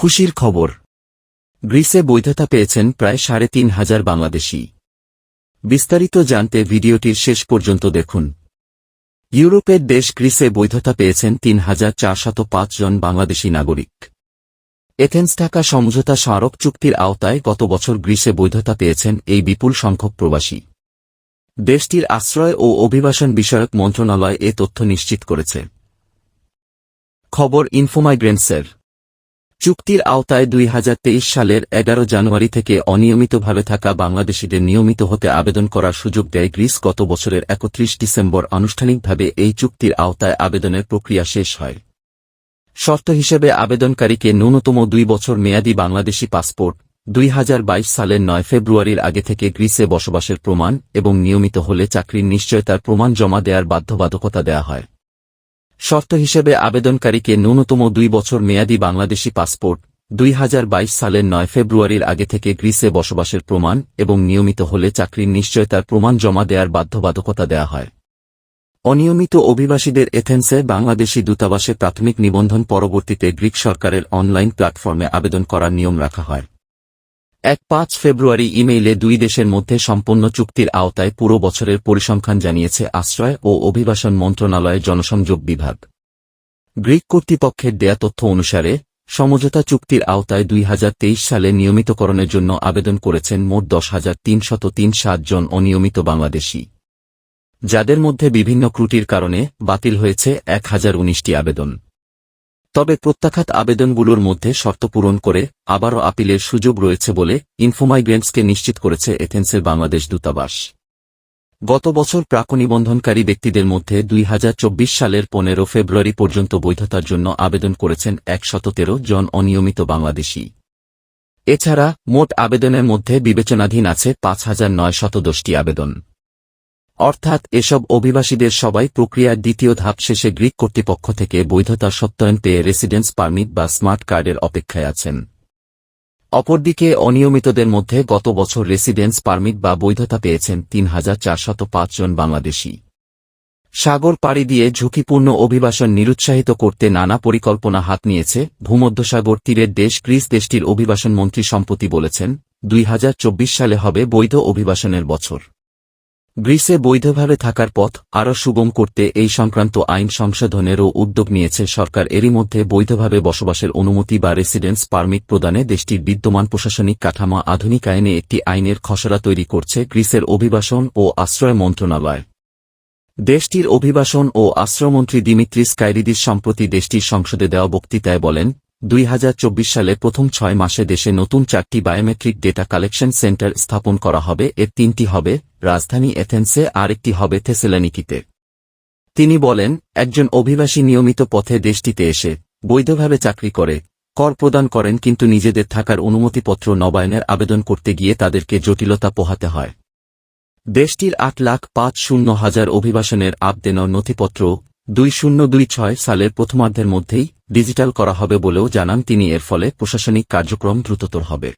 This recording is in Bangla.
খুশির খবর। গ্রিসে বৈধতা পেয়েছেন প্রায় সাড়ে তিন হাজার বাংলাদেশি। বিস্তারিত জানতে ভিডিওটির শেষ পর্যন্ত দেখুন। ইউরোপের দেশ গ্রিসে বৈধতা পেয়েছেন তিন হাজার চারশত জন বাংলাদেশি নাগরিক। এথেন্স ঢাকা সমঝোতা স্মারক চুক্তির আওতায় গত বছর গ্রিসে বৈধতা পেয়েছেন এই বিপুল সংখ্যক প্রবাসী। দেশটির আশ্রয় ও অভিবাসন বিষয়ক মন্ত্রণালয় এ তথ্য নিশ্চিত করেছে। খবর ইনফোমাইগ্রেন্টসের। চুক্তির আওতায় দুই হাজার তেইশ সালের এগারো জানুয়ারি থেকে অনিয়মিতভাবে থাকা বাংলাদেশিদের নিয়মিত হতে আবেদন করার সুযোগ দেয় গ্রিস গত বছরের একত্রিশ ডিসেম্বর আনুষ্ঠানিকভাবে এই চুক্তির আওতায় আবেদনের প্রক্রিয়া শেষ হয়। শর্ত হিসেবে আবেদনকারীকে ন্যূনতম দুই বছর মেয়াদী বাংলাদেশি পাসপোর্ট, দুই হাজার বাইশ সালের নয় ফেব্রুয়ারির আগে থেকে গ্রিসে বসবাসের প্রমাণ এবং নিয়মিত হলে চাকরির নিশ্চয়তার প্রমাণ জমা দেওয়ার বাধ্যবাধকতা দেয়া হয়। শর্ত হিসেবে আবেদনকারীকে ন্যূনতম দুই বছর মেয়াদী বাংলাদেশি পাসপোর্ট, দুই হাজার বাইশ সালের নয় ফেব্রুয়ারির আগে থেকে গ্রিসে বসবাসের প্রমাণ এবং নিয়মিত হলে চাকরির নিশ্চয়তার প্রমাণ জমা দেওয়ার বাধ্যবাধকতা দেয়া হয়। অনিয়মিত অভিবাসীদের এথেন্সে বাংলাদেশি দূতাবাসে প্রাথমিক নিবন্ধন পরবর্তীতে গ্রিক সরকারের অনলাইন প্ল্যাটফর্মে আবেদন করার নিয়ম রাখা হয়। এক পাঁচ ফেব্রুয়ারি ইমেইলে দুই দেশের মধ্যে সম্পন্ন চুক্তির আওতায় পুরো বছরের পরিসংখ্যান জানিয়েছে আশ্রয় ও অভিবাসন মন্ত্রণালয়ের জনসংযোগ বিভাগ। গ্রিক কর্তৃপক্ষের দেয়া তথ্য অনুসারে, সমঝোতা চুক্তির আওতায় দুই হাজার তেইশ সালে নিয়মিতকরণের জন্য আবেদন করেছেন মোট দশ হাজার তিনশত তিন জন অনিয়মিত বাংলাদেশি। যাদের মধ্যে বিভিন্ন ত্রুটির কারণে বাতিল হয়েছে এক হাজার উনিশটি আবেদন। তবে প্রত্যাখ্যাত আবেদনগুলোর মধ্যে শর্ত পূরণ করে আবারও আপিলের সুযোগ রয়েছে বলে ইনফোমাইগ্রেন্টসকে নিশ্চিত করেছে এথেন্সের বাংলাদেশ দূতাবাস। গত বছর প্রাকনিবন্ধনকারী ব্যক্তিদের মধ্যে দুই হাজার চব্বিশ সালের পনেরো ফেব্রুয়ারি পর্যন্ত বৈধতার জন্য আবেদন করেছেন একশত জন অনিয়মিত বাংলাদেশি। এছাড়া মোট আবেদনের মধ্যে বিবেচনাধীন আছে পাঁচ হাজার নয় শত দশটি আবেদন। অর্থাৎ এসব অভিবাসীদের সবাই প্রক্রিয়ার দ্বিতীয় ধাপ শেষে গ্রিক কর্তৃপক্ষ থেকে বৈধতা সত্যায়ন পেয়ে রেসিডেন্স পারমিট বা স্মার্ট কার্ডের অপেক্ষায় আছেন। অপরদিকে, অনিয়মিতদের মধ্যে গত বছর রেসিডেন্স পারমিট বা বৈধতা পেয়েছেন তিন হাজার চারশত জন বাংলাদেশি। সাগর পাড়ি দিয়ে ঝুঁকিপূর্ণ অভিবাসন নিরুৎসাহিত করতে নানা পরিকল্পনা হাত নিয়েছে ভূমধ্যসাগর তীরের দেশ গ্রিস দেশটির অভিবাসন মন্ত্রী সম্প্রতি বলেছেন, দুই হাজার চব্বিশ সালে হবে বৈধ অভিবাসনের বছর। গ্রিসে বৈধভাবে থাকার পথ আরও সুগম করতে এই সংক্রান্ত আইন সংশোধনেরও উদ্যোগ নিয়েছে সরকার। এরই মধ্যে বৈধভাবে বসবাসের অনুমতি বা রেসিডেন্স পারমিট প্রদানে দেশটির বিদ্যমান প্রশাসনিক কাঠামো আধুনিকায়নে একটি আইনের খসড়া তৈরি করছে গ্রিসের অভিবাসন ও আশ্রয় মন্ত্রণালয়। দেশটির অভিবাসন ও আশ্রয়মন্ত্রী দিমিত্রিস কাইরিদিস সম্প্রতি দেশটির সংসদে দেওয়া বক্তৃতায় বলেন দুই হাজার চব্বিশ সালে প্রথম ছয় মাসে দেশে নতুন চারটি বায়োমেট্রিক ডেটা কালেকশন সেন্টার স্থাপন করা হবে। এর তিনটি হবে রাজধানী এথেন্সে আর একটি হবে থেসেলানিকিতে। তিনি বলেন, একজন অভিবাসী নিয়মিত পথে দেশটিতে এসে বৈধভাবে চাকরি করে, কর প্রদান করেন কিন্তু নিজেদের থাকার অনুমতিপত্র নবায়নের আবেদন করতে গিয়ে তাদেরকে জটিলতা পোহাতে হয়। দেশটির আট লাখ পাঁচ শূন্য হাজার অভিবাসনের আবদেন নথিপত্র দুই শূন্য দুই ছয় সালের প্রথমার্ধের মধ্যেই ডিজিটাল করা হবে বলেও জানান তিনি। এর ফলে প্রশাসনিক কার্যক্রম দ্রুততর হবে।